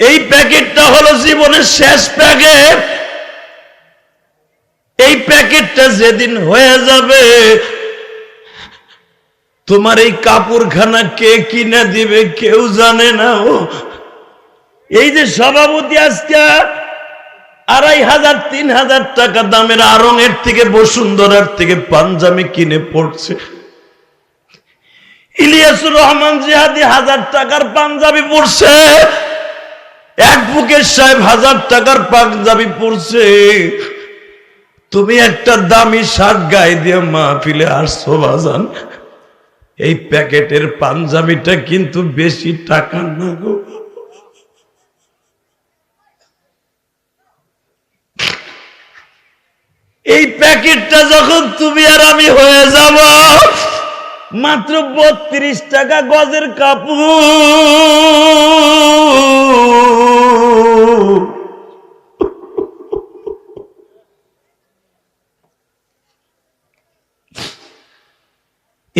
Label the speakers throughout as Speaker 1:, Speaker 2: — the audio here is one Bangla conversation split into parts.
Speaker 1: এই প্যাকেটটা হলো জীবনের শেষ প্যাকেট। এই প্যাকেটটা যেদিন হয়ে যাবে, তোমার এই কাপড়খানা কে কিনে দিবে কেউ জানে না, ও। এই যে সভাপতি আজকে আড়াই হাজার, তিন হাজার টাকা দামের আরঙের থেকে, বসুন্ধরার থেকে পাঞ্জাবি কিনে পড়ছে। ইলিয়াসুর রহমান জিহাদি হাজার টাকার পাঞ্জাবি পড়ছে। এক বুকের সাহেব হাজার টাকার পাঞ্জাবি পড়ছে তুমি একটা দামি শার্ট গায়ে দিয়ে মাহফিলে আসছো বাজান। এই প্যাকেটের পাঞ্জাবিটা কিন্তু বেশি টাকা না গো। এই প্যাকেটটা যখন তুমি আর আমি হয়ে যাব, মাত্র বত্রিশ টাকা গজের কাপড়।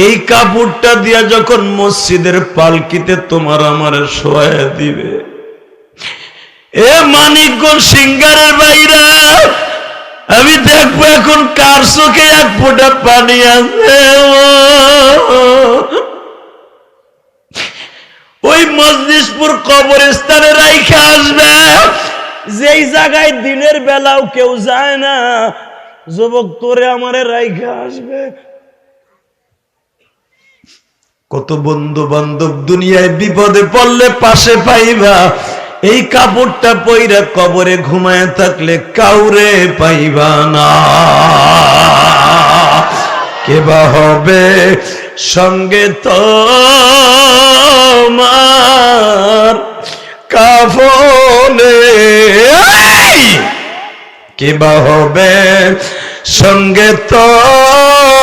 Speaker 1: এই কাপড়টা দিয়া যখন মসজিদের পালকিতে তোমার আমার শোয়া দিবে। এ মানিকগঞ্জ সিঙ্গারের বাইরা আমি দেখব এখন কার চোখে এক ফোঁটা পানি আছে ওই মজলিশপুর কবরস্থানে রাইখে আসবে, যেই জায়গায় দিনের বেলাও কেউ যায় না, যুবক তোরে আমারে রাইখে আসবে। কত বন্ধু বান্ধব দুনিয়ায় বিপদে পড়লে পাশে পাইবা। এই কাপড়টা পইরা কবরে ঘুমায় থাকলে কাউরে পাইবা না। কেবা হবে সঙ্গে তো কাফনে? কেবা হবে সঙ্গে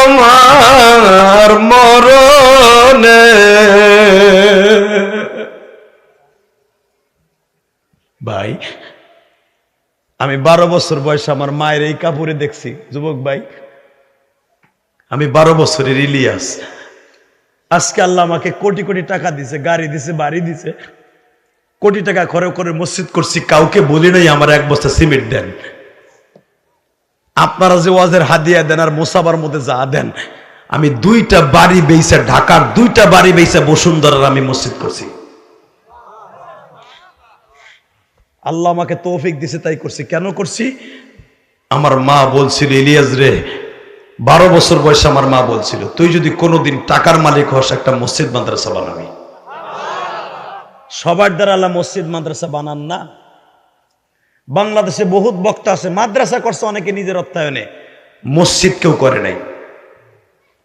Speaker 1: তোমার মরণে। ভাই, আমি বারো বছর বয়সে আমার মায়ের এই কাপড়ে দেখছি, যুবক ভাই। আমি বারো বছরের ইলিয়াস। আজকে আল্লাহ আমাকে কোটি কোটি টাকা দিছে, গাড়ি দিছে, বাড়ি দিছে। কোটি টাকা খরচ করে মসজিদ করছি, কাউকে বলি নাই, আমার এক বস্তা সিমেন্ট দেন। আপনারা যে ওয়াজের হাদিয়া দেন আর মোসাবার মধ্যে যা দেন, আমি দুইটা বাড়ি বেইছে ঢাকার, দুইটা বাড়ি বেইছে বসুন্ধরার আমি মসজিদ করছি। আল্লাহ আমাকে তৌফিক দিছে, তাই করছি। কেন করছি? আমার মা বলছিল, ইলিয়াস রে, বারো বছর বয়সে আমার মা বলছিল, তুই যদি কোনোদিন টাকার মালিক হস, একটা মসজিদ মাদ্রাসা বানাবি। সবার দ্বারা আল্লাহ মসজিদ মাদ্রাসা বানান না। বাংলাদেশে বহুত বক্তা আছে, মাদ্রাসা করছে অনেকে নিজের অর্থায়নে, মসজিদ কেউ করে নাই।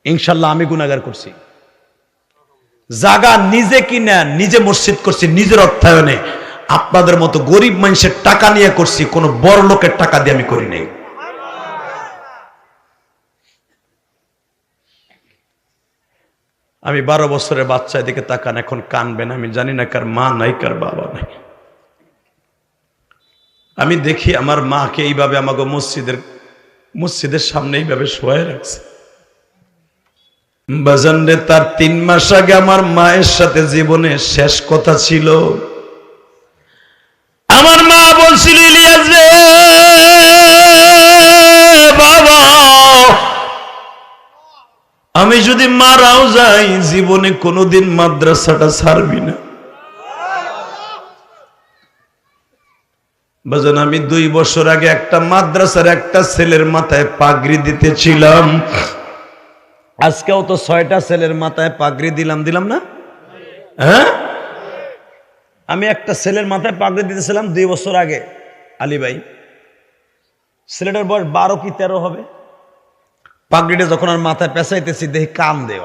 Speaker 1: ইনশাল্লাহ আমি গুনাগার করছি। জাগা নিজে কিনা, নিজে মসজিদ করছি, নিজের অর্থায়নে। আপনাদের মতো গরিব মানুষের টাকা নিয়ে করছি, কোনো বড় লোকের টাকা দিয়ে আমি করি নাই। আমি বারো বছরের বাচ্চা এদিকে তাকান, এখন কানবেন, আমি জানি না কার মা নাই, কার বাবা নাই। আমি দেখি আমার মাকে এইভাবে আমাকে মসজিদের মসজিদের সামনে এইভাবে শোয়ে রাখছে। বাজান রে, তার তিন মাস আগে আমার মায়ের সাথে জীবনে শেষ কথা ছিল। আমার মা বলছিল, ইলিয়াস রে, বাবা, আমি যদি মারাও যাই, জীবনে কোনোদিন মাদ্রাসাটা ছাড়বি না। বাজান, আমি দুই বছর আগে একটা মাদ্রাসার একটা ছেলের মাথায় পাগড়ি দিতেছিলাম। আজকেও তো ছয়টা ছেলের মাথায় পাগড়ি দিলাম দিলাম না? হ্যাঁ? আমি একটা ছেলের মাথায় পাগড়ি দিতেছিলাম দুই বছর আগে। আলী ভাই, ছেলেটার বয়স বারো কি তেরো হবে? পাগড়িটা যখন আর মাথায় পেঁচাইতেছি, দেখি কান দেয়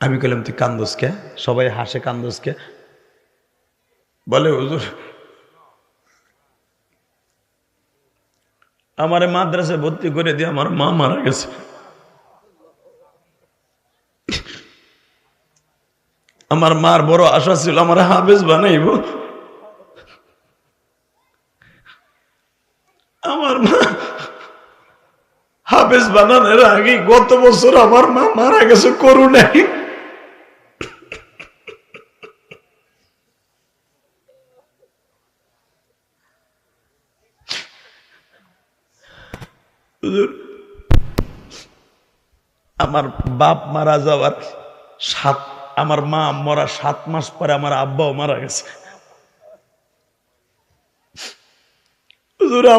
Speaker 1: আমি কইলাম, তুই কান্দোস কে? সবাই হাসে, কান্দোস কে? বলে, হুজুর, আমারে মাদ্রাসায় ভর্তি করে দিয়ে আমার মা মারা গেছে। আমার মার বড় আশা ছিল আমার হাফেজ বানাইব। আমার মা হাফেজ বানানোর আগে গত বছর আমার মা মারা গেছে করুণাই হুজুর, আমার বাপ মারা যাওয়ার সাত আমার মা মরা সাত মাস পরে আমার আব্বাও মারা গেছে।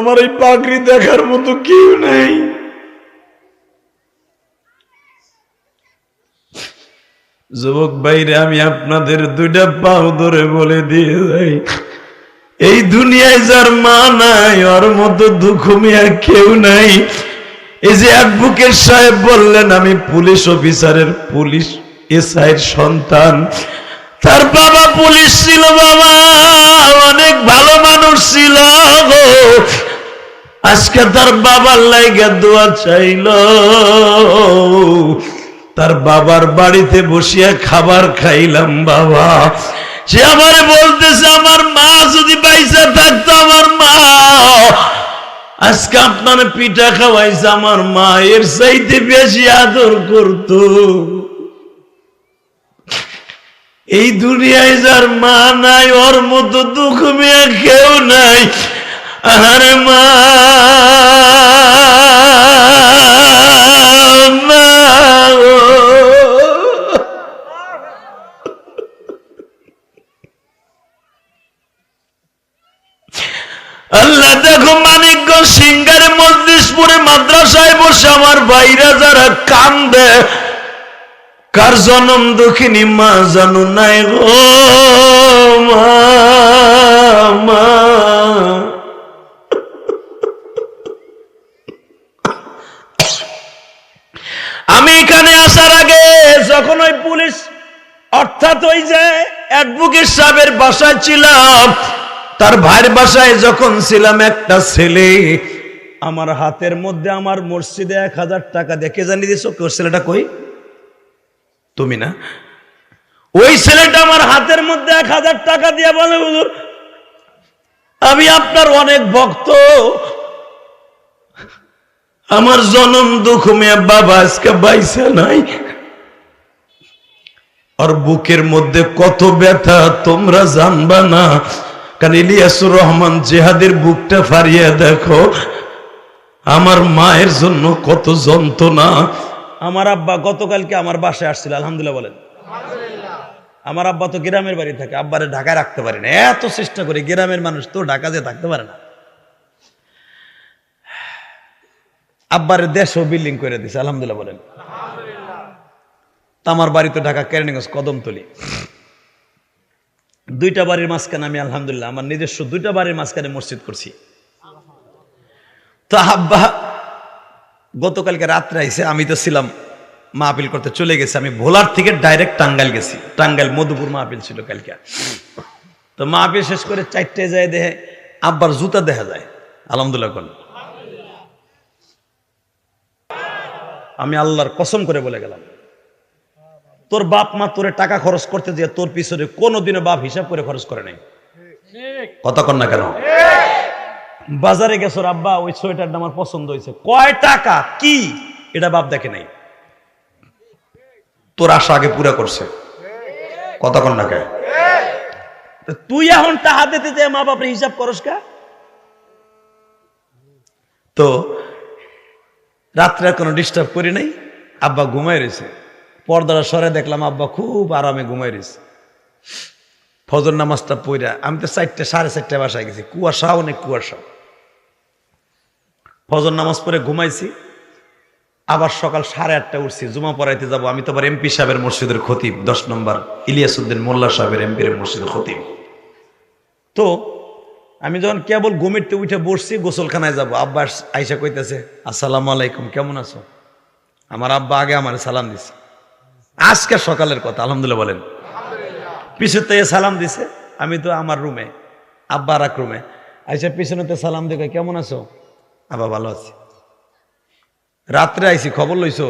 Speaker 1: আমার এই পাগড়ি দেখার মতো কেউ নেই। যুবক বাইরে আমি আপনাদের দুইটা পাও ধরে বলে দিয়ে যাই। এই দুনিয়ায় যার মা নাই, ওর মতো দুঃখ মিয়া কেউ নাই। এই যে অ্যাডভোকেট সাহেব বললেন, আমি পুলিশ অফিসারের, পুলিশ এসআইয়ের সন্তান। তার বাবা পুলিশ ছিল, বাবা অনেক ভালো মানুষ ছিল আজকে তার বাবার লাইগা দোয়া চাইল। তার বাবার বাড়িতে বসিয়া খাবার খাইলাম, বাবা। সে আমার বলতেছে, আমার মা যদি পয়সা থাকতো, আমার মা আজকে আপনার পিঠা খাওয়াইছে, আমার মা এর চাইতে বেশি আদর করতো। এই দুনিয়ায় যার মা নাই, ওর মতো দুঃখ মেয়ে কেউ নাই। আরে মা মা ও। আল্লাহ দেখো মানিকগঞ্জ সিঙ্গারে মজলিশপুরে মাদ্রাসায় বসে আমার ভাইরা যারা কান্দে, কার জনম দুঃখিনী মা নাই গো মা। আমি এখানে আসার আগে যখন ওই পুলিশ, অর্থাৎ ওই যে অ্যাডভোকেট সাহেবের বাসায় ছিলাম তার ভাইয়ের বাসায় যখন ছিলাম একটা ছেলে, আমার হাতের মধ্যে আমার মসজিদে এক হাজার টাকা দেখে জানি দিস ছেলেটা কই? তুমি না? ওই ছেলেটা আমার হাতের মধ্যে এক হাজার টাকা দিয়ে বলে, হুজুর, আমি আপনার অনেক ভক্ত। আমার জনম দুঃখ মেয়ে বাবা আজকে বাইসে নাই। আর বুকের মধ্যে কত ব্যথা, তোমরা জানবা না। কারণ ইলিয়াসুর রহমান জেহাদের বুকটা ফারিয়ে দেখো আমার মায়ের জন্য কত যন্ত্রণা। আমার আব্বা গতকালকে আমার বাসায় আসছিল আলহামদুলিল্লাহ বলেন। আমার আব্বা তো গ্রামের বাড়ি থাকে আব্বারে ঢাকায় রাখতে পারে না। এত চেষ্টা করে গ্রামের মানুষ তো ঢাকা যে থাকতে পারে না। আব্বারে দেশও বিল্ডিং করে দিছে আলহামদুলিল্লাহ বলেন। তা আমার বাড়ি তো ঢাকা কেরানীগঞ্জ কদমতলি। দুইটা বাড়ির মাঝখানে আমি, আলহামদুলিল্লাহ, আমার নিজস্ব দুইটা বাড়ির মাঝখানে মসজিদ করছি। তো আব্বা, গতকালকে রাত্রে আইসে আমি তো ছিলাম, মাহফিল করতে চলে গেছি। আমি ভোলার থেকে ডাইরেক্ট টাঙ্গাইল গেছি। টাঙ্গাইল মধুপুর মাহফিল ছিল কালকে। তো মাহফিল শেষ করে চারটে যায় দেহে আব্বার জুতা দেখা যায়। আলহামদুলিল্লাহ কোন। আমি আল্লাহর কসম করে বলে গেলাম। তোর বাপ মা তোরে টাকা খরচ করতে দিয়ে তোর পিছনে কোনোদিনও বাপ হিসাব করে খরচ করে নাই। কন না কেন? বাজারে গেছো, আব্বা, ওই সোয়েটারটা আমার পছন্দ হয়েছে। কয় টাকা? কি? এটা বাপ দেখে নাই। তোর আশা আগে পুরা করছে। কন না কে তা তুই এখন টাকা দিতে যে মা বাপরে হিসাব করস কা? তো রাত্রে কোনো ডিস্টার্ব করি নাই। আব্বা ঘুমাই রয়েছে। পর্দাটা সরে দেখলাম, আব্বা, খুব আরামে ঘুমাই রয়েছে। ফজর নামাজটা পইরা আমি তো চারটে, সাড়ে চারটে বাসায় গেছি। কুয়াশা অনেক কুয়াশা ফজর নামাজ পড়ে ঘুমাইছি, আবার সকাল সাড়ে আটটা উঠছি, জুমা পড়াইতে যাব। আমি তো আবার এমপি সাহেবের মসজিদের খতিব, দশ নম্বর ইলিয়াসুদ্দিন মোল্লা সাহেবের এমপির মসজিদের খতিব। তো আমি যখন কেবল ঘুমিরতে উঠে বসছি, গোসলখানায় যাব। আব্বা আইসা কইতেছে, আসসালামু আলাইকুম, কেমন আছো? আমার আব্বা আগে আমার সালাম দিছে। আজকে সকালের কথা, আলহামদুলিল্লাহ বলেন। পিছু থেকে সালাম দিছে, আমি তো আমার রুমে, আব্বা এক রুমে। আইসা পিছনেতে সালাম দেখে কেমন আছো? আব্বা, ভালো আছি। রাত্রে আইসি খবর লইছো?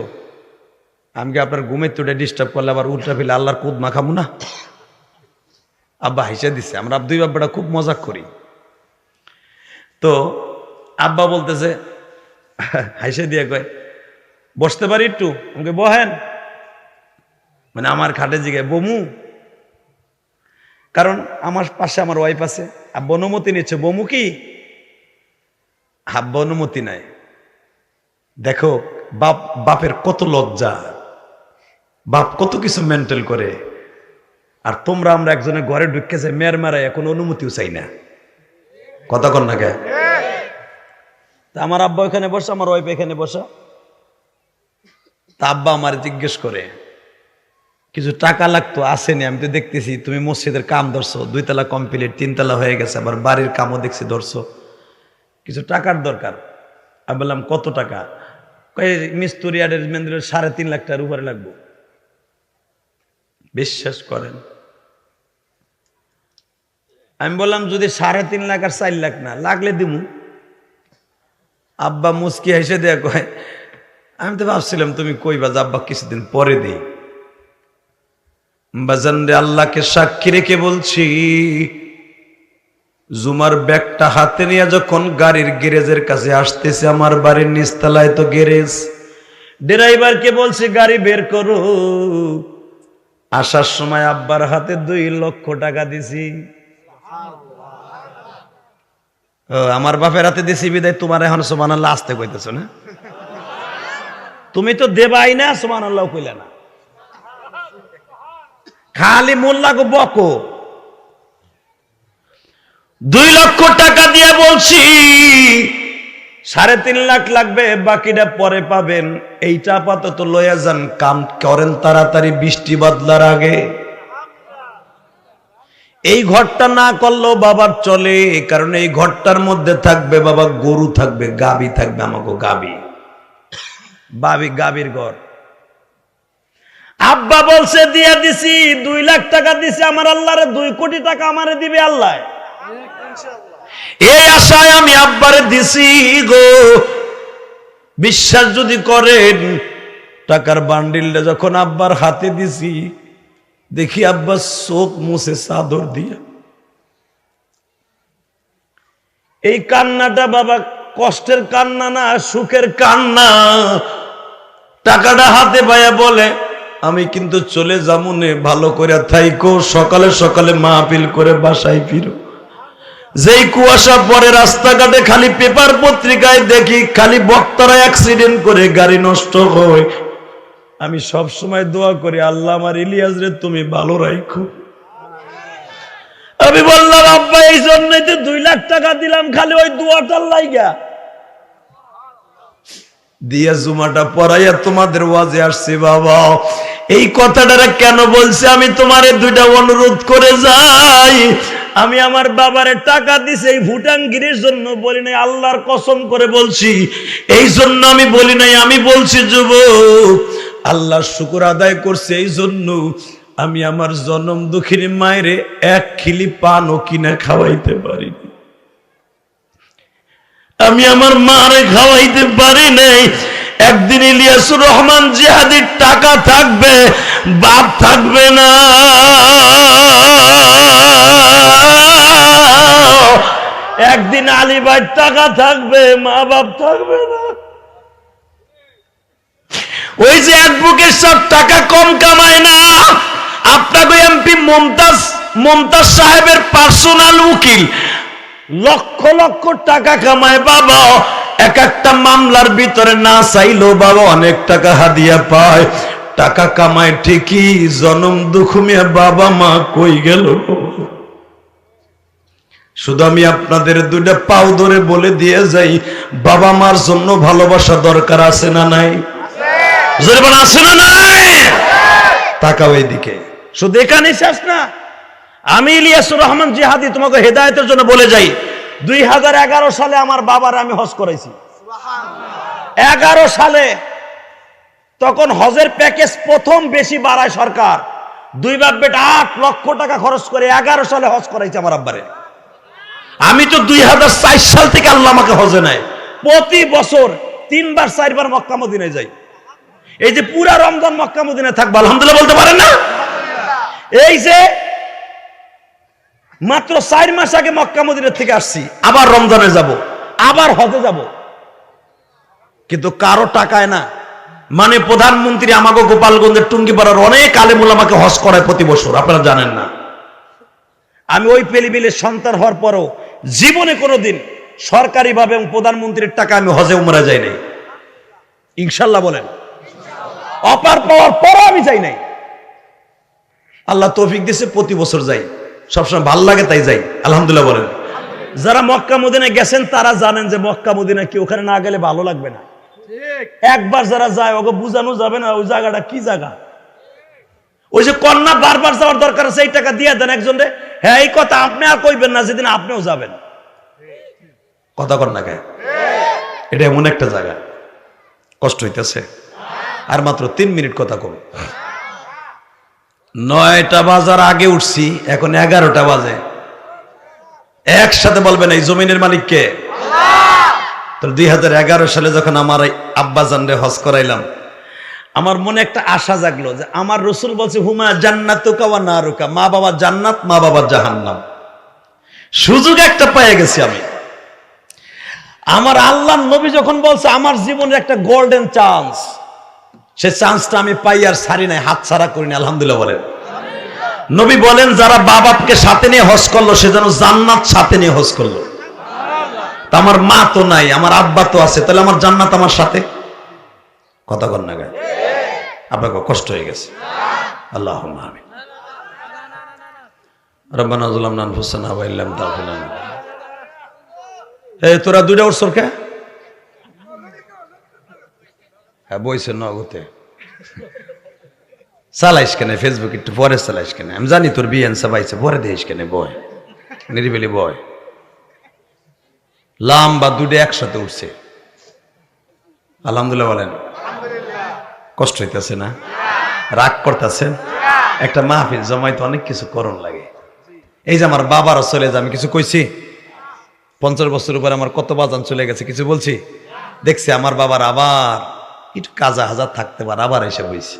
Speaker 1: আমি আপনার ঘুমের তুটে ডিস্টার্ব করলে আবার উল্টা ফেলে আল্লাহর কুদ মাখামু না? আব্বা হাইসা দিছে, আমরা দুই বাব্বাটা খুব মজাক করি। তো আব্বা বলতেছে হাইসা দিয়ে কয়, বসতে পারি একটু? আমাকে বহেন। মানে আমার খাটে জিগায় বমু। কারণ আমার পাশে আমার ওয়াইফ আছে। আব্বা অনুমতি নিচ্ছে, বমু কি? আব্বা অনুমতি নাই। দেখো, বাপ, বাপের কত লজ্জা। বাপ কত কিছু মেন্টেল করে। আর তোমরা আমরা একজনের ঘরে ঢুকে যাই মেয়ের মারাই এখন অনুমতিও চাই না। কথা কর না কে? তা আমার আব্বা এখানে বসা, আমার ওয়াইফ এখানে বসা। তা আব্বা আমার জিজ্ঞেস করে কিছু টাকা লাগতো, আসেনি। আমি তো দেখতেছি, তুমি মসজিদের কাম ধরছো, দুইতলা কমপ্লিট তিনতলা হয়ে গেছে, আবার বাড়ির কামও দেখছি, ধরছো। কিছু টাকার দরকার। আমি বললাম, কত টাকা? মিস্তুরি অ্যারেঞ্জমেন্টের সাড়ে তিন লাখ টাকার উপরে লাগবো। বিশ্বাস করেন। আমি বললাম, যদি সাড়ে তিন লাখ আর চার লাখ না, লাগলে দিমু। আব্বা মুসকি হেসে দেয়া কয়, আমি তো ভাবছিলাম তুমি কইবা যে আব্বা কিছুদিন পরে দেই। বাজান রে আল্লাহকে সাক্ষী রেখে বলছি, জুমার ব্যাগটা হাতে নিয়ে যখন গাড়ির গ্যারেজের কাছে আসতেছে, আমার বাড়ির নিচতলায় তো গ্যারেজ। ড্রাইভারকে বলছি, গাড়ি বের করো। আসার সময় আব্বার হাতে দুই লক্ষ টাকা দিছি। আমার বাপের হাতে দিছি বিদায়, তোমার এখন সোমান আল্লাহ আসতে কইতেছ না? তুমি তো দেবাই না সোমান আল্লাহ কইলে না। খালি মোল্লাকে বকো। দুই লক্ষ টাকা দিয়ে বলছি, সাড়ে তিন লাখ লাগবে, বাকিটা পরে পাবেন। এইটা আপাতত লয়া যান, কাম করেন তাড়াতাড়ি, বৃষ্টি বদলার আগে। এই ঘরটা না করলেও বাবার চলে, কারণ এই ঘরটার মধ্যে থাকবে বাবা গরু থাকবে, গাবি থাকবে আমাকে গাবি। বাবি গাবির ঘর। আব্বা বলছে, দিয়ে দিছি, দুই লাখ টাকা দিছি, আমার আল্লাহরে দুই কোটি টাকা আমারে দিবে আল্লাহ। এই আশায় আমি আব্বারে দিছি গো। বিশ্বাস যদি করেন, টাকার বান্ডিলটা যখন আব্বার হাতে দিছি, দেখি আব্বা চোখ মুছে চাদর দিয়া। এই কান্নাটা বাবা কষ্টের কান্না না, সুখের কান্না। টাকাটা হাতে পায়া বলে আমি কিন্তু চলে যাব নে, ভালো করে থাইকো, সকালে সকালে মাহফিল করে বাসায় ফিরো। যেই কুয়াশা পরে রাস্তাঘাটে খালি পেপার পত্রিকায় দেখি, খালি বক্তারা অ্যাক্সিডেন্ট করে গাড়ি নষ্ট হয়। আমি সব সময় দোয়া করি, আল্লাহ আমার ইলিয়াস রে, তুমি ভালো রাখো আমি বললাম, আব্বা, এই জন্যই তো দুই লাখ টাকা দিলাম, খালি ওই দোয়াটার লাইগা। দিয়া জুমাটা পড়াইয়া তোমাদের ওয়াজে আসছে, বাবা। এই কথাটা কেন বলছে? আমি তোমারে দুইটা অনুরোধ করে যাই। আমি আমার বাবারে টাকা দিছি এই ভুটানগিরির জন্য, বলি নাই, আল্লাহর কসম করে বলছি। এই জন্য আমি বলি নাই, আমি বলছি যুব আল্লাহর শুকুর আদায় করছে এই জন্য আমি আমার জনম দুঃখিনী মায়েরে এক খিলি পানও কিনা খাওয়াইতে পারিনি। আমি আমার মারে খাওয়াইতে পারি নাই একদিন ইলিয়াসুর রহমান জিহাদির টাকা থাকবে, বাপ থাকবে না। একদিন আলী ভাই টাকা থাকবে, মা বাপ থাকবে না। ওই যে অ্যাডভোকেট সব টাকা কম কামায় না, আপনাকে এমপি মমতাজ মমতাজ সাহেবের পার্সোনাল উকিল। লক্ষ লক্ষ টাকা কামায়, বাবা। এক একটা মামলার ভিতরে না চাইলো বাবা অনেক টাকা হাদিয়া পায়। টাকা কামায় ঠিকই, জনম দুঃখ মিয়া বাবা মা কই গেল? শুধু আমি আপনাদের দুইটা পাও ধরে বলে দিয়ে যাই, বাবা মার জন্য ভালোবাসা দরকার আছে না নাই? আছে না নাই? তাকাও এইদিকে। শুধু এখানে শেষ না। আমি ইলিয়াসুর রহমান জিহাদি, তোমাকে হেদায়তের জন্য বলে যাই দুই হাজার এগারো সালে আমার বাবার আমি হজ করাইছি। এগারো সালে তখন হজের প্যাকেজ প্রথম বেশি বাড়ায় সরকার। দুই বাপ বেটা আট লক্ষ টাকা খরচ করে এগারো সালে হজ করাইছে আমার আব্বারে। আমি তো দুই হাজার চার সাল থেকে আল্লাহ আমাকে হজে নেয়। প্রতি বছর তিনবার, চারবার মক্কা যাই। এই যে পুরা রমজান মক্কা মদিনায় থাকব, আলহামদুলিল্লাহ বলতে পারেন না? এই যে মাত্র চার মাস আগে মক্কা মদিনার থেকে আসছি। আবার রমজানে যাব, আবার হজে যাব। কিন্তু কারও টাকায় না। মানে প্রধানমন্ত্রী আমাকে গোপালগঞ্জের টুঙ্গিপাড়ার অনেক আলেমুল আমাকে হজ করায় প্রতি বছর, আপনারা জানেন না। আমি ওই পেলিবিলের সন্তান হওয়ার পরও জীবনে কোনোদিন সরকারিভাবে এবং প্রধানমন্ত্রীর টাকা আমি হজে উমরা যাই নাই। ইনশাল্লাহ বলেন। অপার পাওয়ার পরও আমি যাই নাই। আল্লাহ তৌফিক দিছে, প্রতি বছর যাই। সবসময় ভালো লাগে তাই যাই। আলহামদুলিল্লাহ বলেন। যারা মক্কা মদিনায় গেছেন তারা জানেন যে মক্কা মদিনা কি ওখানে না গেলে ভালো লাগবে না। একবার যারা যায় ওকে বুঝানো যাবে না ওই জায়গাটা কি জায়গা? ওই যে কন্যা বারবার যাওয়ার দরকার আছে এই টাকা দিয়ে দেন একজন রে। হ্যাঁ এই কথা আপনি আর কইবেন না যেদিন আপনিও যাবেন। কথা কর না এটা এমন একটা জায়গা। কষ্ট হইতেছে। আর মাত্র তিন মিনিট কথা কম। নয়টা বাজার আগে উঠছি, এখন এগারোটা বাজে। একসাথে বলবেন, এই জমিনের মালিককে তো দুই হাজার এগারো সালে যখন আমার এই আব্বাজান রে হজ করাইলাম, আমার মনে একটা আশা জাগলো যে আমার রসুল বলছে, হুমা জান্নাত না রুকা মা বাবা জান্নাত, মা বাবা জাহান্নাম। সুযোগ একটা পেয়ে গেছি আমি। আমার আল্লাহ নবী যখন বলছে, আমার জীবনের একটা গোল্ডেন চান্স সে চান্সটা আমি পাই আর সারি নাই, হাত ছাড়া করিনি আলহামদুলিল্লাহ বলেন। নবী বলেন, যারা বাবাকে সাথে নিয়ে হজ করল, সে যেন জান্নাত সাথে নিয়ে হজ করল। তা আমার মা তো নাই, আমার আব্বা তো আছে, তাহলে আমার জান্নাত আমার সাথে? কথা কর না গায়ে আপনাকে কষ্ট হয়ে গেছে। আল্লাহ আমিন। রব্বানা ইল্লাম তাগফির এই, তোরা দুইটা উৎসর কে? হ্যাঁ বইছে নগতে চালাইস ফেসবুক একটু পরে চালাইস আমি জানি তোর পরে দিস বয়। নিরিবিলি বয়। লাম্বা দুটো একসাথে উঠছে। আলহামদুলিল্লাহ বলেন। কষ্ট হইতেছে না? রাগ করতেছেন একটা মাহফিল জমাইতে অনেক কিছু করণ লাগে। এই যে আমার বাবারও চলে যে আমি কিছু কইছি? পঞ্চাশ বছর উপরে আমার কত বাজান চলে গেছে, কিছু বলছি? দেখছি আমার বাবার আবার একটু কাজা হাজার থাকতে পারে আবার এসে বইছি।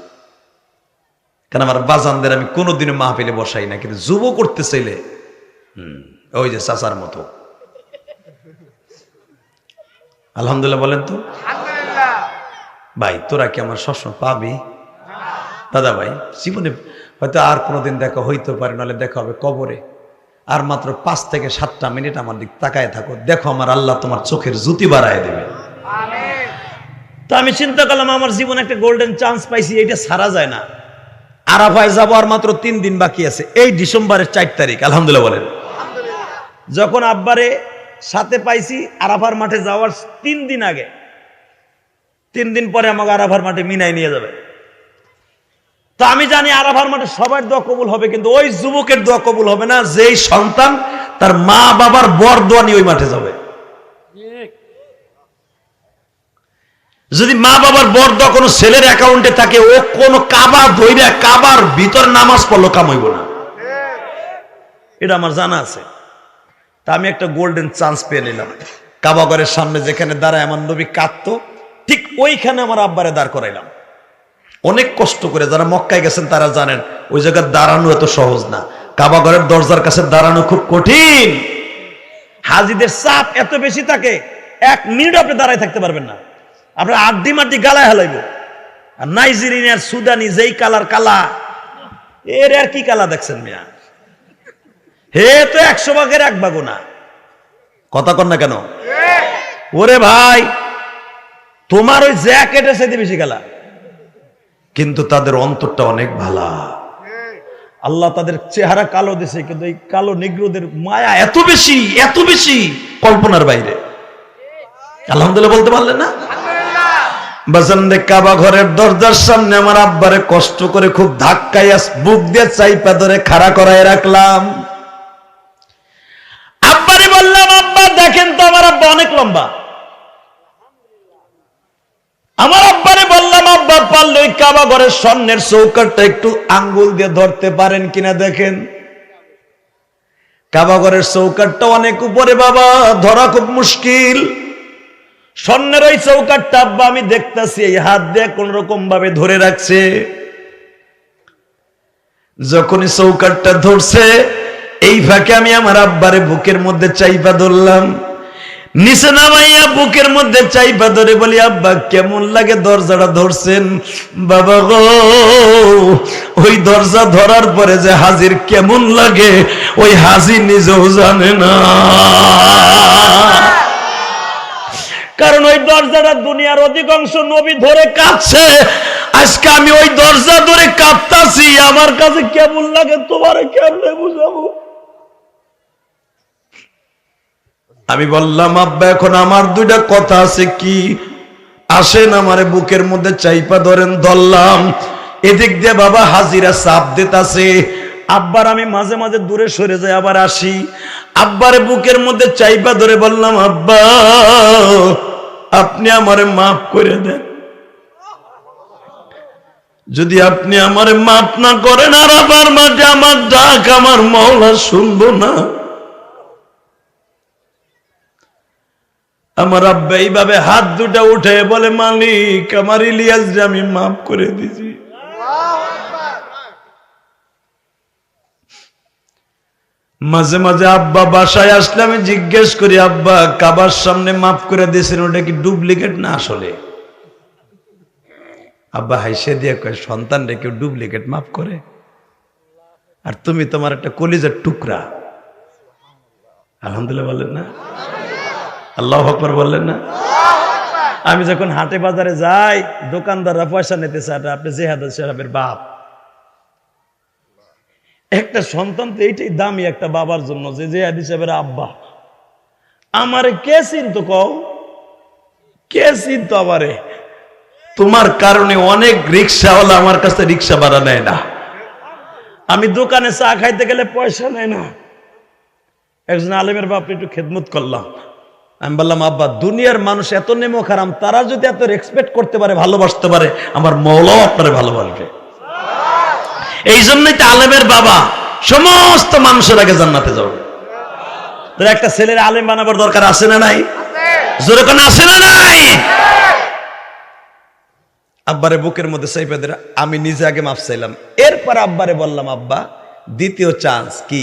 Speaker 1: কেন আমার বাজানদের আমি কোনোদিনও মাহফিলে বসাই না কিন্তু যুব করতে চাইলে। হুম। ওই যে চাচার মতো। আলহামদুলিল্লাহ বলেন তো। ভাই তোরা কি আমার সবসময় পাবি? দাদা ভাই জীবনে হয়তো আর কোনোদিন দেখা হইতে পারে নাহলে দেখা হবে কবরে। আর মাত্র পাঁচ থেকে সাতটা মিনিট আমার দিক তাকায় থাকো দেখো আমার আল্লাহ তোমার চোখের জুতি বাড়ায় দেবে। তো আমি চিন্তা করলাম আমার জীবনে একটা গোল্ডেন চান্স পাইছি এটা সারা যায় না। আরাফায় যাব আর মাত্র তিন দিন বাকি আছে এই ডিসেম্বরের চার তারিখ আলহামদুলিল্লাহ বলেন। যখন আব্বারে সাথে পাইছি আরাফার মাঠে যাওয়ার তিন দিন আগে। তিন দিন পরে আমাকে আরাফার মাঠে মিনায় নিয়ে যাবে। তো আমি জানি আরাফার মাঠে সবার দোয়া কবুল হবে কিন্তু ওই যুবকের দোয়া কবুল হবে না যেই সন্তান তার মা বাবার বর দোয়া নিয়ে ওই মাঠে যাবে। যদি মা বাবার বর দোয়া কোনো ছেলের অ্যাকাউন্টে থাকে, ও কোনো কাবা ধৈর্য কাবার ভিতর নামাজ পড়ল কামাইব না। এটা আমার জানা আছে। তা আমি একটা গোল্ডেন চান্স পেয়ে নিলাম। কাবাগরের সামনে যেখানে দাঁড়ায় আমার নবী কাঁদতো, ঠিক ওইখানে আমার আব্বারে দাঁড় করাইলাম। অনেক কষ্ট করে যারা মক্কায় গেছেন তারা জানেন, ওই জায়গায় দাঁড়ানো এত সহজ না। কাবাগরের দরজার কাছে দাঁড়ানো খুব কঠিন। হাজিদের চাপ এত বেশি থাকে, এক মিনিট আপনি দাঁড়ায় থাকতে পারবেন না। আপনার আড্ডি মাড্ডি গালায় হেলাইব। আর নাইজেরিয়ার সুদানি, যেই কালার কালা, এর আর কি কালা দেখছেন মিয়া? হে তো একশো ভাগের এক ভাগও না। কথা কর না কেন? ওরে ভাই, তোমার ওই জ্যাকেটের সাথে বেশি গেলা কিন্তু তাদের অন্তরটা অনেক ভালা। আল্লাহ তাদের চেহারা কালো দিছে, কিন্তু এই কালো নিগ্রদের মায়া এত বেশি এত বেশি কল্পনার বাইরে। আলহামদুলিল্লাহ বলতে পারলেন না? বাজানরে কাবা ঘরের দরজার সামনে আমার আব্বারে কষ্ট করে খুব ধাক্কাইয়া বুক দিয়ে চাইপা ধরে খাড়া করায় রাখলাম। আব্বারে বললাম, আব্বা, দেখেন তো আমার আব্বা অনেক লম্বা। আমার আব্বারে বললাম, আব্বা, পারলে কাবা ঘরের স্বর্ণের চৌকাটটা একটু আঙ্গুল দিয়ে ধরতে পারেন কিনা দেখেন। কাবা ঘরের চৌকাটটা অনেক উপরে, বাবা, ধরা খুব মুশকিল। স্বর্ণের ওই চৌকার আব্বা আমি দেখতেছি, এই হাত দিয়ে কোন রকম ভাবে ধরে রাখছে। যখনই চৌকাটটা ধরছে, এই ফাঁকে আমি আমার আব্বারে বুকের মধ্যে চাইপা ধরলাম। নিচে নামাইয়া বুকের মধ্যে চাইপা ধরে বলি, আব্বা, কেমন লাগে দরজাটা ধরছেন? বাবা গো, ওই দরজা ধরার পরে যে হাজির কেমন লাগে, ওই হাজির নিজেও জানে না। কারণ ওই দরজাটা দুনিয়ার অধিকাংশ নবী ধরে কাঁদছে। আজকে আমি ওই দরজা ধরে কাঁদতাছি। আমার কাছে কেমন লাগে তোমার কেমনে বুঝাবো? আমি বললাম, আব্বা, এখন আমার দুইটা কথা আছে কি? আসেন আমারে বুকের মধ্যে চাইপা ধরেন, ধরলাম। এদিক দিয়ে বাবা হাজিরা চাপ দিতাছে। আব্বার আমি মাঝে মাঝে দূরে সরে যাই, আবার আসি। আব্বার বুকের মধ্যে চাইপা ধরে বললাম, আব্বা আপনি আমারে মাফ করে দেন। যদি আপনি আমারে মাফ না করেন, আর আবার মাঝে আমার ডাক, আমার মৌলা শুনব না। আমার আব্বা এইভাবে হাত দুটা উঠে বলে, মালিক, আমার ইলিয়াস আমি মাফ করে দিছি। মাঝে মাঝে আব্বা বাসায় আসলে আমি জিজ্ঞেস করি, আব্বা, কাবার সামনে মাফ করে দিয়েছেন, ওটা কি ডুপ্লিকেট না আসলে? আব্বা হাইসে দিয়ে কয়, সন্তান রে, কেউ ডুপ্লিকেট মাফ করে? আর তুমি তোমার একটা কলিজার টুকরা। আলহামদুলিল্লাহ বললেন না? আল্লাহ আকবর বললেন না? আমি যখন হাটে বাজারে যাই, দোকানদাররা পয়সা নিতে চায় আপনি জেহাদ সাহেবের বাপ। একটা সন্তান তো এইটাই দামি একটা বাবার জন্য, যে জেহাদ হিসাবের আব্বা। আমারে কে চিনত কও? কে চিনত আমারে? তোমার কারণে অনেক রিক্সাওয়ালা আমার কাছে রিক্সা ভাড়া নেয় না। আমি দোকানে চা খাইতে গেলে পয়সা নেয় না। একজন আলেমের বাপ একটু খেদমত করলাম। আমি বললাম, আব্বা, দুনিয়ার মানুষ এত নেমো খারাম, তারা যদি এত রেসপেক্ট করতে পারে, ভালোবাসতে পারে, আমার মৌলাও আপনারে ভালোবাসবে। এই জন্যই তো আলেমের বাবা সমস্ত মানুষের আগে জান্নাতে যাবে। তোর একটা ছেলের আলেম বানাবার দরকার আছে না নাই? জোরে কোন আছে না নাই? আব্বারে বুকের মধ্যে সাইপে আমি নিজে আগে মাফ চাইলাম। এরপর আব্বারে বললাম আব্বা দ্বিতীয় চান্স কি?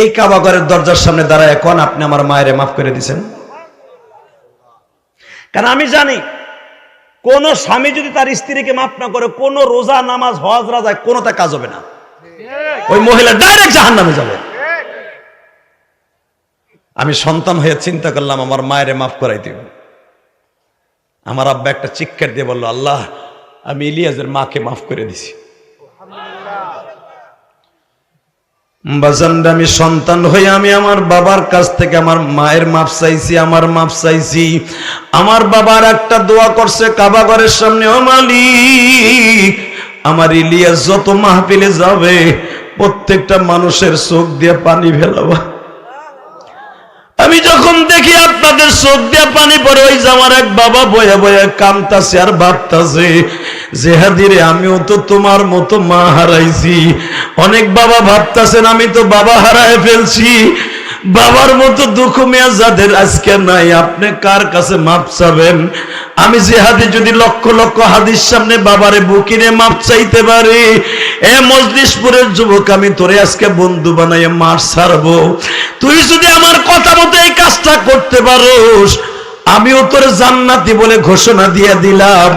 Speaker 1: এই কাবাগরের দরজার সামনে দাঁড়ায় এখন আপনি আমার মায়েরে মাফ করে দিছেন। কারণ আমি জানি কোন স্বামী যদি তার স্ত্রীকে মাফ না করে কোন রোজা নামাজ হজ রাজায় কোনোটা কাজ হবে না। ওই মহিলা ডাইরেক্ট জাহান নামে যাবে। আমি সন্তান হয়ে চিন্তা করলাম আমার মায়ের মাফ করাই দিব। আমার আব্বা একটা চিৎকার দিয়ে বলল আল্লাহ আমি ইলিয়াজের মাকে মাফ করে দিছি। বাজানটা আমি সন্তান হয়ে আমি আমার বাবার কাছ থেকে আমার মায়ের মাপ চাইছি, আমার মাপ চাইছি। আমার বাবার একটা দোয়া করছে কাবাগরের সামনে, ও মালিক, আমার ইলিয়াস যত মাহফিলে যাবে, প্রত্যেকটা মানুষের চোখ দিয়ে পানি ফেলাবা। আমি যখন দেখি আপনাদের চোখ দিয়ে পানি পড়ে, ওই যে আমার এক বাবা বয়া বয়া কামতাছে আর ভাবতাছে জেহাদিরে আমিও তো তোমার মতো মা হারাইছি। অনেক বাবা ভাবতাছেন, আমি তো বাবা হারায় ফেলছি। বাবার মতো দুঃখ মেয়া যাদের আজকে নাই, আপনি কার কাছে মাপ চাবেন? আমি যে জেহাদি যদি লক্ষ লক্ষ হাদিস সামনে বাবারে বুকিনে মাপ চাইতে পারি এ মজলিশপুরের যুবক আমি তোরে আজকে বন্ধু বানাইয়ে মার ছাড়বো। তুই যদি আমার কথা মতো এই কাজটা করতে পারোস আমিও তোর জান্নাতি বলে ঘোষণা দিয়ে দিলাম।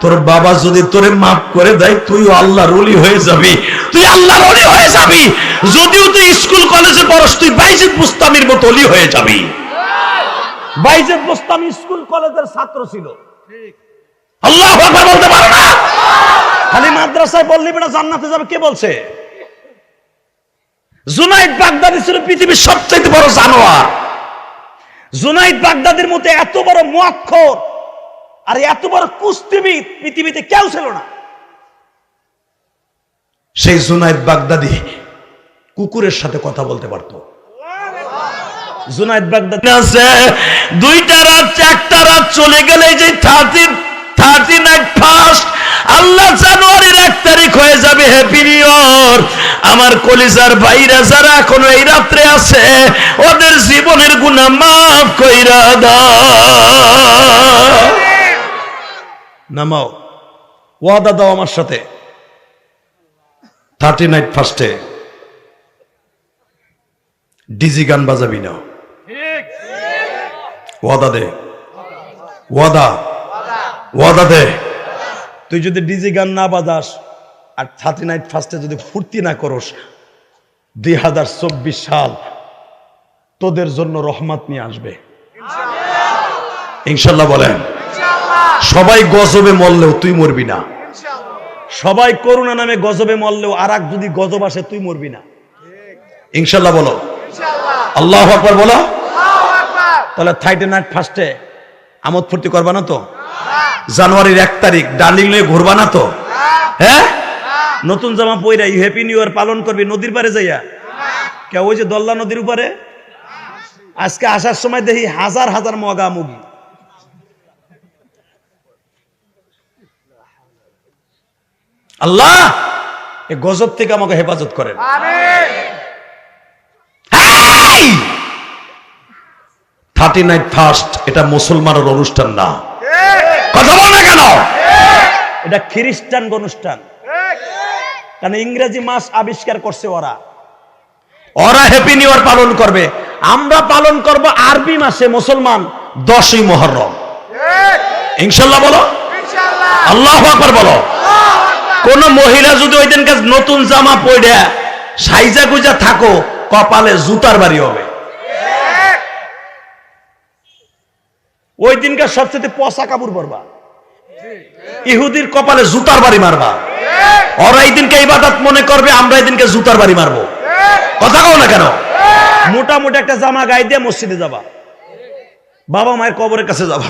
Speaker 1: তোর বাবা যদি তোরে মাফ করে দেয় তুইও আল্লাহর অলি হয়ে যাবি। তুই আল্লাহর অলি হয়ে যাবি। যদিও তুই স্কুল কলেজে পড়স তুই বাইজিদ মুস্তামির মতো অলি হয়ে যাবি। বাইজিদ মুস্তামি স্কুল কলেজের ছাত্র ছিল। আল্লাহ বলতে পারো না? খালি মাদ্রাসায় বললি বেটা জান্নাতে যাবে, কে বলছে? জুনাইদ বাগদাদি ছিল পৃথিবীর সবচেয়ে বড় জানোয়ার। জুনাইদ বাগদাদের মতো এত বড় মুয়াক্ষর আর এত বড় কুস্তিবিদ পৃথিবীতে কেউ ছিল না। সেই জুনাইদ বাগদাদি কুকুরের সাথে কথা বলতে পারত। জুনাইদ বাগদাদি আছে, দুইটা রাত চারটা রাত চলে গেলে যে থার্টি থার্টি নাইট ফার্স্ট আল্লাহ জানুয়ারির এক তারিখ হয়ে যাবে হ্যাপি নিউ ইয়ার আমার কলিজার ভাইরা যারা এখনও এই রাত্রে আছে ওদের জীবনের গুণা মাফ কইরা দাও। নামাও। ওয়াদা দাও আমার সাথে। থার্টি নাইট ফার্স্টে ডিজি গান বাজাবি না। ওয়াদা দে। ওয়াদা। ওয়াদা দে। তুই যদি ডিজি গান না বাজাস আর থার্টি নাইট ফার্স্টে যদি ফুর্তি না করস দুই হাজার চব্বিশ সাল তোদের জন্য রহমত নিয়ে আসবে। ইনশাল্লাহ বলেন সবাই গজবে মরলেও তুই মরবি না। সবাই করুণা নামে গজবে মরলেও আর এক যদি গজব আসে তুই মরবি না। ইনশাল্লাহ বলো। আল্লাহ আকবর বলো। তাহলে থার্টি নাইট ফার্স্টে আমোদ ফুর্তি করবা না তো? জানুয়ারির এক তারিখ ডার্লিং নিয়ে ঘুরবা না তো? হ্যাঁ? নতুন জামা পইরা হ্যাপি নিউ ইয়ার পালন করবি নদীর পারে যাইয়া। কে ওই যে দল্লা নদীর উপরে? আজকে আসার সময় দেখি হাজার হাজার মগা মুগি। আল্লাহ, এ গজব থেকে আমাকে হেফাজত করেন। থার্টি নাইট ফার্স্ট এটা মুসলমানের অনুষ্ঠান না। কথা বল না কেন? এটা খ্রিস্টান অনুষ্ঠান। কারণ ইংরেজি মাস আবিষ্কার করছে ওরা? ওরা হ্যাপি নিউ ইয়ার পালন করবে। আমরা পালন করব আরবি মাসে মুসলমান দশই মহরম ইনশাল্লাহ বলো। আল্লাহ আকবার বলো। কোন মহিলা যদি ওই দিনকে নতুন জামা পরে সাইজা গুজা থাকো কপালে জুতার বাড়ি হবে। ওই দিনকার সবচেয়ে পচা কাপড় পরবা। ইহুদির কপালে জুতার বাড়ি মারবা। ওরা এই দিনকে ইবাদত মনে করবে, আমরা এই দিনকে জুতার বাড়ি মারবো। কথা কও না কেন? মোটামুটি একটা জামা গায়ে দিয়ে মসজিদে যাবা। বাবা মায়ের কবরের কাছে যাবা।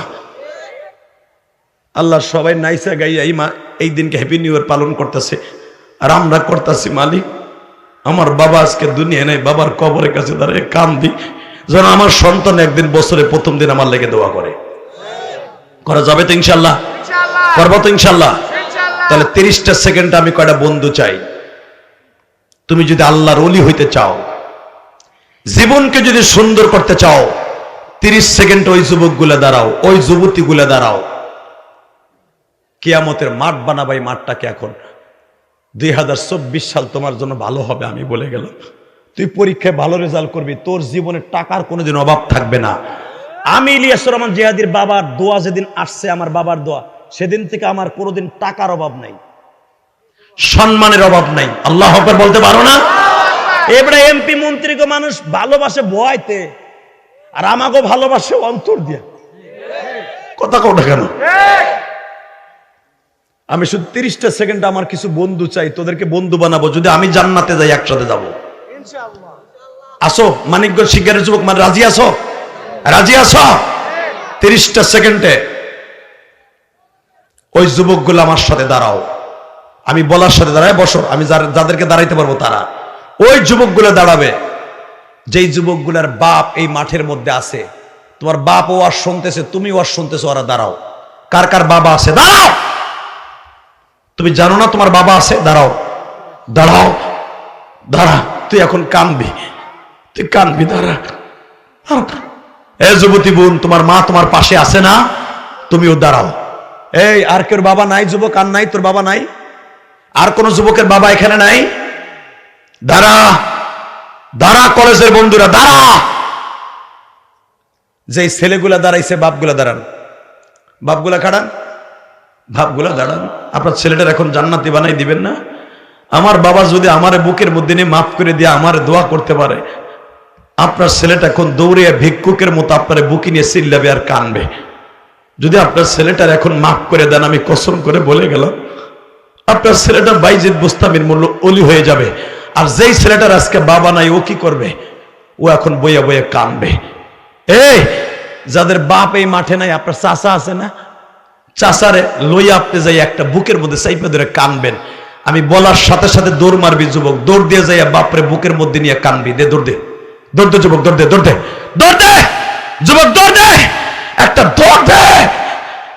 Speaker 1: আল্লাহ সবাই নাইসা গাইয়া এই মা, এই দিনকে হ্যাপি নিউ ইয়ার পালন করতেছে। আর আমরা করতেছি মালিক, আমার বাবা আজকে দুনিয়া নেই, বাবার কবরের কাছে দাঁড়িয়ে কান দি যেন আমার সন্তান একদিন বছরে প্রথম দিন আমার লেগে দোয়া করে। করা যাবে তো ইনশাল্লাহ করব তো ইনশাল্লাহ তাহলে তিরিশটা সেকেন্ড আমি কয়টা বন্ধু চাই? তুমি যদি আল্লাহর অলি হইতে চাও জীবনকে যদি সুন্দর করতে চাও তিরিশ সেকেন্ড ওই যুবকগুলা দাঁড়াও ওই যুবতী গুলা দাঁড়াও। কিয়ামতের মাঠ বানাবাই মাঠটাকে এখন। দুই হাজার চব্বিশ সাল তোমার জন্য ভালো হবে আমি বলে গেলাম। তুই পরীক্ষায় ভালো রেজাল্ট করবি, তোর জীবনে টাকার কোনোদিন অভাব থাকবে না। আমি ইলিয়াসুর রহমান জিহাদির বাবার দোয়া যেদিন আসছে, আমার বাবার দোয়া, সেদিন থেকে আমার কোনোদিন টাকার অভাব নাই। সম্মানের অভাব নাই। আল্লাহ হকর বলতে পারো না? এবারে এমপি মন্ত্রীকে মানুষ ভালোবাসে বয়তে আর আমাকেও ভালোবাসে অন্তর দিয়া। কথা কোটা কেন? আমি শুধু তিরিশটা সেকেন্ড আমার কিছু বন্ধু চাই, তোদেরকে বন্ধু বানাবো, যদি আমি জান্নাতে যাই, একসাথে যাব। আসো, মানিকগঞ্জ শিকারের যুবক মানে রাজি আসো রাজি আসো তিরিশটা সেকেন্ডে। ওই যুবকগুলো আমার সাথে দাঁড়াও। আমি বলার সাথে দাঁড়ায়, বসো। আমি যাদেরকে দাঁড়াইতে পারব তারা। ওই যুবকগুলো দাঁড়াবে। যেই যুবকগুলার বাপ এই মাঠের মধ্যে আছে, তোমার বাপ ও আর শুনতেছে তুমি ও আর শুনতেছো, ওরা দাঁড়াও। কার কার বাবা আছে? দাঁড়াও! তুমি জানো না তোমার বাবা আছে? দাঁড়াও। দাঁড়াও। দাঁড়া। তুই এখন কানবি। তুই কানবি, দাঁড়া। এ যুবতী বোন, তোমার মা তোমার পাশে আছে না? তুমিও দাঁড়াও। এই, আর কেউ বাবা নাই, যুবক, আর নাই, তোর বাবা নাই? আর কোন যুবকের বাবা এখানে নাই? দাঁড়া। দাঁড়া কলেজের বন্ধুরা, দাঁড়া। যেই ছেলেগুলা দাঁড়াইছে, বাপগুলা দাঁড়ান। বাপগুলা খাড়ান। ভাবগুলা দাঁড়ান। আপনার ছেলেটার এখন জান্নাতি বানাই দিবেন না? আমার বাবা যদি আমার বুকের মধ্যে নিয়ে মাফ করে দিয়ে আমার দোয়া করতে পারে, আপনার ছেলেটা এখন দৌড়ে ভিক্ষুকের মতো আপনার বুকি নিয়ে চিল্লাবে আর কানবে। যদি আপনার ছেলেটার এখন মাফ করে দেন, আমি কসম করে বলে গেলাম, আপনার ছেলেটা বাইজিদ বুস্তামির মূল্য অলি হয়ে যাবে। আর যেই ছেলেটার আজকে বাবা নাই, ও কি করবে? ও এখন বইয়া বইয়া কানবে। এই, যাদের বাপ এই মাঠে নাই, আপনার চাষা আছে না? চাষারে লইয়া আপনি যাই একটা বুকের মধ্যে চাইপে ধরে কানবেন। আমি বলার সাথে সাথে দৌড় মারবি যুবক। দৌড় দিয়ে যাইয়া বাপরে বুকের মধ্যে নিয়ে কানবি। দে, দৌড় দে। দৌড় দে যুবক, দৌড় দে দৌড় দে। দৌড় দে! যুবক, দৌড় দে! একটা দৌড় দে!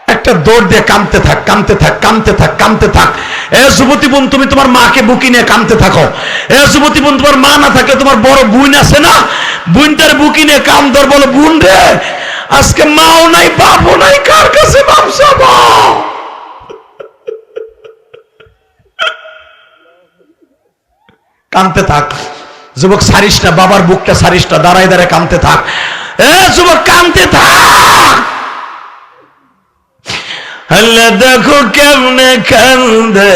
Speaker 1: একটা দৌড় দিয়ে কামতে থাক কামতে থাক কামতে থাক কামতে থাক। এ যুবতী বোন, তুমি তোমার মাকে বুকি নিয়ে কামতে থাকো। এ যুবতী বোন, তোমার মা না থাকে তোমার বড় বোন আছে না? বোনটার বুকি নিয়ে কাম ধর, বলো, বোন রে, আজকে মাও নাই, বাপও নাই, কার কাছে ব্যবসা কানতে থাক। যুবক সারিস না, বাবার বুকটা সারিস না, দাঁড়ায় দাঁড়ায় কানতে থাক। এ যুবক, কানতে থাক। আল্লাহ দেখো কেমনে কান্দে